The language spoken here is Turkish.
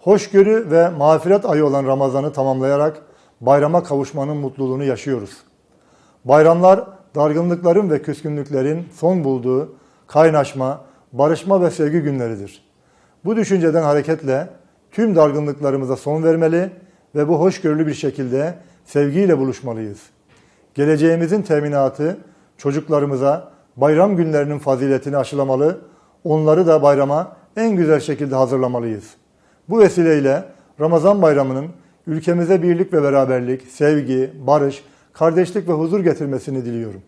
Hoşgörü ve mağfiret ayı olan Ramazan'ı tamamlayarak bayrama kavuşmanın mutluluğunu yaşıyoruz. Bayramlar dargınlıkların ve küskünlüklerin son bulduğu kaynaşma, barışma ve sevgi günleridir. Bu düşünceden hareketle tüm dargınlıklarımıza son vermeli ve bu hoşgörülü bir şekilde sevgiyle buluşmalıyız. Geleceğimizin teminatı çocuklarımıza bayram günlerinin faziletini aşılamalı, onları da bayrama en güzel şekilde hazırlamalıyız. Bu vesileyle Ramazan bayramının ülkemize birlik ve beraberlik, sevgi, barış, kardeşlik ve huzur getirmesini diliyorum.